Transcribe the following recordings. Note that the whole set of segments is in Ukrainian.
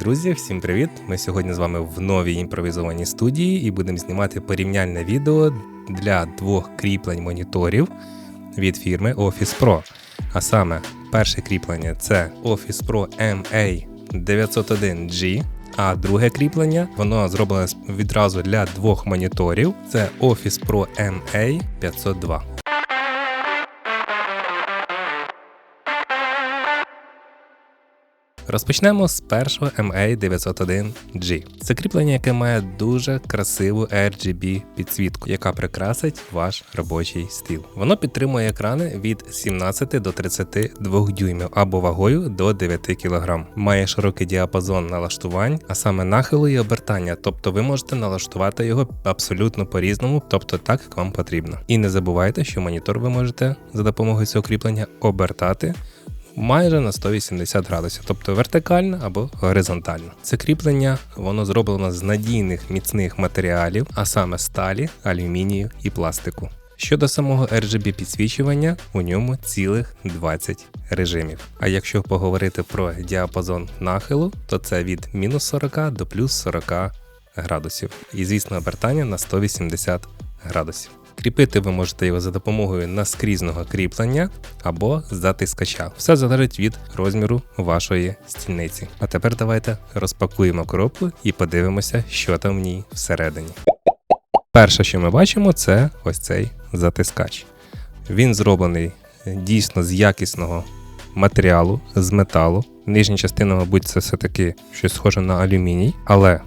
Друзі, всім привіт! Ми сьогодні з вами в новій імпровізованій студії і будемо знімати порівняльне відео для двох кріплень моніторів від фірми Office Pro. А саме, перше кріплення це Office Pro MA901G. А друге кріплення воно зроблене відразу для двох моніторів. Це Office Pro MA502. Розпочнемо з першого MA901G. Це кріплення, яке має дуже красиву RGB підсвітку, яка прикрасить ваш робочий стіл. Воно підтримує екрани від 17 до 32 дюймів або вагою до 9 кг. Має широкий діапазон налаштувань, а саме нахилу і обертання, тобто ви можете налаштувати його абсолютно по-різному, тобто так, як вам потрібно. І не забувайте, що монітор ви можете за допомогою цього кріплення обертати майже на 180 градусів, тобто вертикально або горизонтально. Це кріплення воно зроблено з надійних міцних матеріалів, а саме сталі, алюмінію і пластику. Щодо самого RGB підсвічування, у ньому цілих 20 режимів. А якщо поговорити про діапазон нахилу, то це від мінус 40 до плюс 40 градусів. І звісно, обертання на 180 градусів. Кріпити ви можете його за допомогою наскрізного кріплення або затискача. Все залежить від розміру вашої стільниці. А тепер давайте розпакуємо коробку і подивимося, що там в ній всередині. Перше, що ми бачимо, це ось цей затискач. Він зроблений дійсно з якісного матеріалу, з металу. Нижня частина, мабуть, це все-таки щось схоже на алюміній, але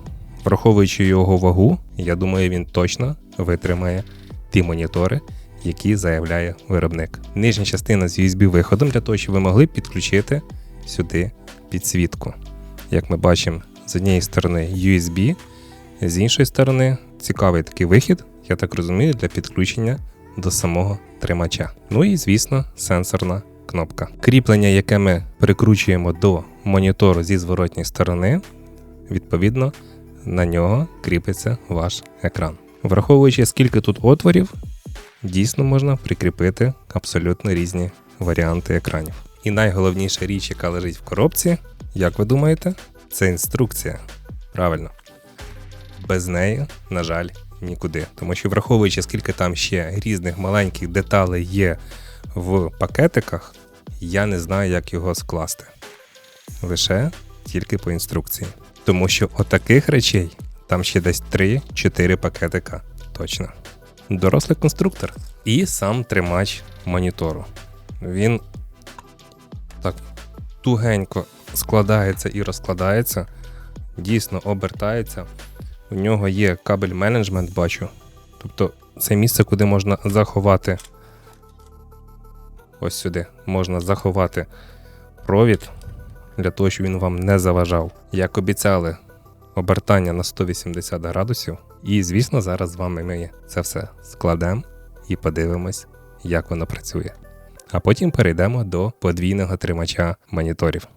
враховуючи його вагу, я думаю, він точно витримає ті монітори, які заявляє виробник. Нижня частина з USB-виходом для того, щоб ви могли підключити сюди підсвітку. Як ми бачимо, з однієї сторони USB, з іншої сторони цікавий такий вихід, я так розумію, для підключення до самого тримача. Ну і, звісно, сенсорна кнопка. Кріплення, яке ми прикручуємо до монітору зі зворотньої сторони, відповідно, на нього кріпиться ваш екран. Враховуючи, скільки тут отворів, дійсно можна прикріпити абсолютно різні варіанти екранів. І найголовніша річ, яка лежить в коробці, як ви думаєте, це інструкція. Правильно. Без неї, на жаль, нікуди. Тому що, враховуючи, скільки там ще різних маленьких деталей є в пакетиках, я не знаю, як його скласти. Лише тільки по інструкції. Тому що отаких речей там ще десь 3-4 пакетика. Точно. Дорослий конструктор. І сам тримач монітору. Він так тугенько складається і розкладається, дійсно обертається. У нього є кабель менеджмент, бачу. Тобто це місце, куди можна заховати. Ось сюди можна заховати провід для того, щоб він вам не заважав. Як обіцяли, обертання на 180 градусів. І, звісно, зараз з вами ми це все складемо і подивимось, як воно працює. А потім перейдемо до подвійного тримача моніторів.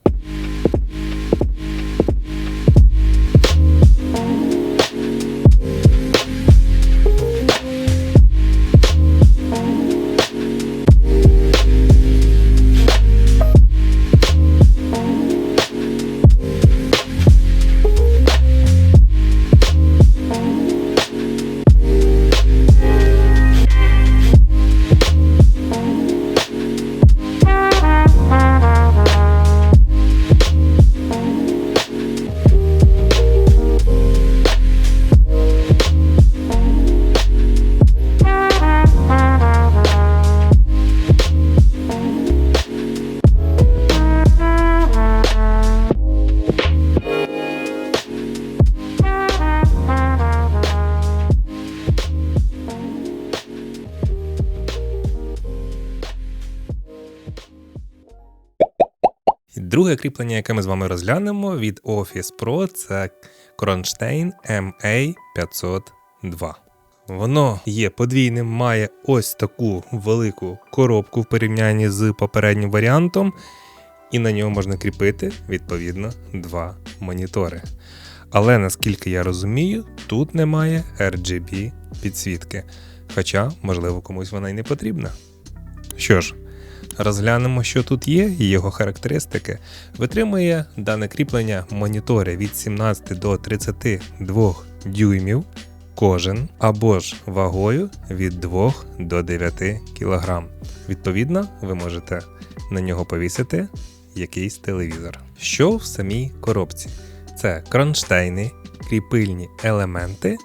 Друге кріплення, яке ми з вами розглянемо від Office Pro, це Kronstein MA502. Воно є подвійним, має ось таку велику коробку в порівнянні з попереднім варіантом, і на нього можна кріпити, відповідно, два монітори. Але наскільки я розумію, тут немає RGB підсвітки. Хоча, можливо, комусь вона й не потрібна. Що ж, Розглянемо, що тут є, і його характеристики. Витримує дане кріплення монітори від 17 до 32 дюймів кожен або ж вагою від 2 до 9 кг. Відповідно, ви можете на нього повісити якийсь телевізор. Що в самій коробці? Це кронштейни, кріпильні елементи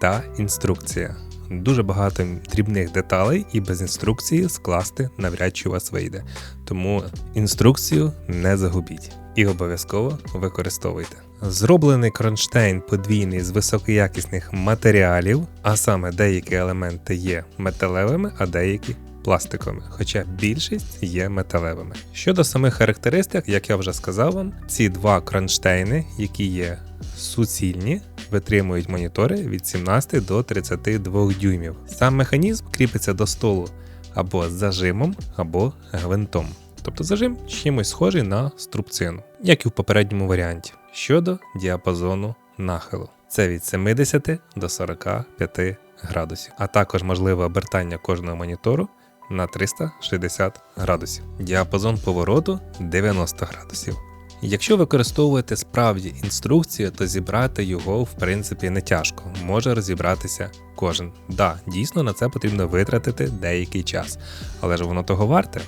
та інструкція. Дуже багато дрібних деталей, і без інструкції скласти навряд чи у вас вийде. Тому інструкцію не загубіть і обов'язково використовуйте. Зроблений кронштейн подвійний з високоякісних матеріалів, а саме деякі елементи є металевими, а деякі пластиковими, хоча більшість є металевими. Щодо самих характеристик, як я вже сказав вам, ці два кронштейни, які є суцільні, витримують монітори від 17 до 32 дюймів. Сам механізм кріпиться до столу або зажимом, або гвинтом. Тобто зажим чимось схожий на струбцину, як і в попередньому варіанті. Щодо діапазону нахилу, це від 70 до 45 градусів, а також можливе обертання кожного монітору на 360 градусів. Діапазон повороту 90 градусів. Якщо використовуєте справді інструкцію, то зібрати його в принципі не тяжко, може розібратися кожен. Да, дійсно на це потрібно витратити деякий час, але ж воно того варте,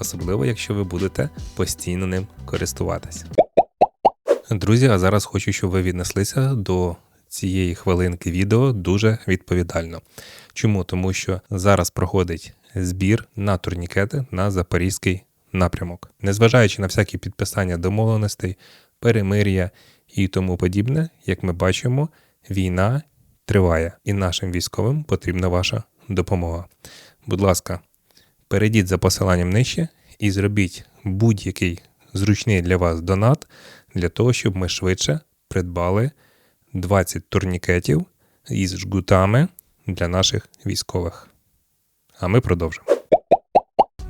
особливо якщо ви будете постійно ним користуватися. Друзі, а зараз хочу, щоб ви віднеслися до цієї хвилинки відео дуже відповідально. Чому? Тому що зараз проходить збір на турнікети на запорізький напрямок, незважаючи на всякі підписання домовленостей, перемир'я і тому подібне, як ми бачимо, війна триває, і нашим військовим потрібна ваша допомога. Будь ласка, перейдіть за посиланням нижче і зробіть будь-який зручний для вас донат для того, щоб ми швидше придбали 20 турнікетів із жгутами для наших військових. А ми продовжимо.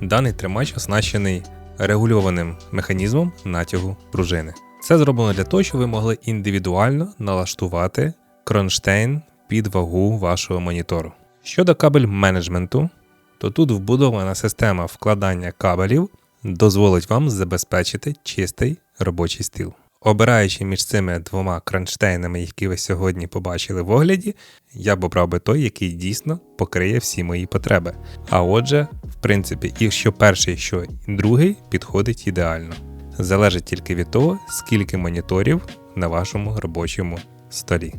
Даний тримач оснащений регульованим механізмом натягу пружини. Це зроблено для того, щоб ви могли індивідуально налаштувати кронштейн під вагу вашого монітору. Щодо кабель менеджменту, то тут вбудована система вкладання кабелів дозволить вам забезпечити чистий робочий стіл. Обираючи між цими двома кронштейнами, які ви сьогодні побачили в огляді, я б обрав би той, який дійсно покриє всі мої потреби. А отже, в принципі, і що перший, що другий підходить ідеально. Залежить тільки від того, скільки моніторів на вашому робочому столі.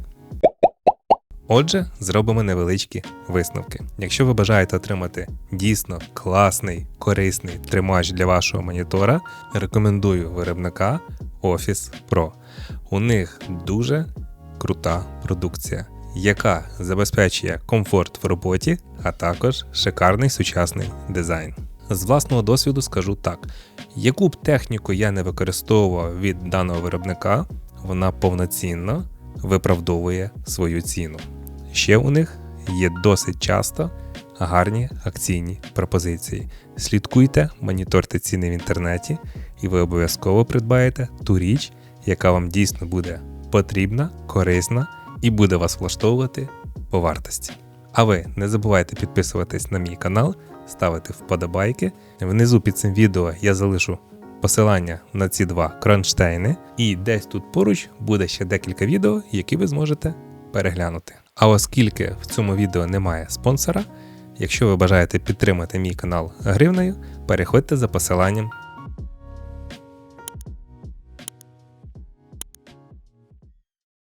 Отже, зробимо невеличкі висновки. Якщо ви бажаєте отримати дійсно класний, корисний тримач для вашого монітора, рекомендую виробника Office Pro. У них дуже крута продукція, яка забезпечує комфорт в роботі, а також шикарний сучасний дизайн. З власного досвіду скажу так: яку б техніку я не використовував від даного виробника, вона повноцінно виправдовує свою ціну. Ще у них є досить часто гарні акційні пропозиції. Слідкуйте, моніторте ціни в інтернеті, і ви обов'язково придбаєте ту річ, яка вам дійсно буде потрібна, корисна і буде вас влаштовувати по вартості. А ви не забувайте підписуватись на мій канал, ставити вподобайки. Внизу під цим відео я залишу посилання на ці два кронштейни, і десь тут поруч буде ще декілька відео, які ви зможете переглянути. А оскільки в цьому відео немає спонсора, якщо ви бажаєте підтримати мій канал гривнею, переходьте за посиланням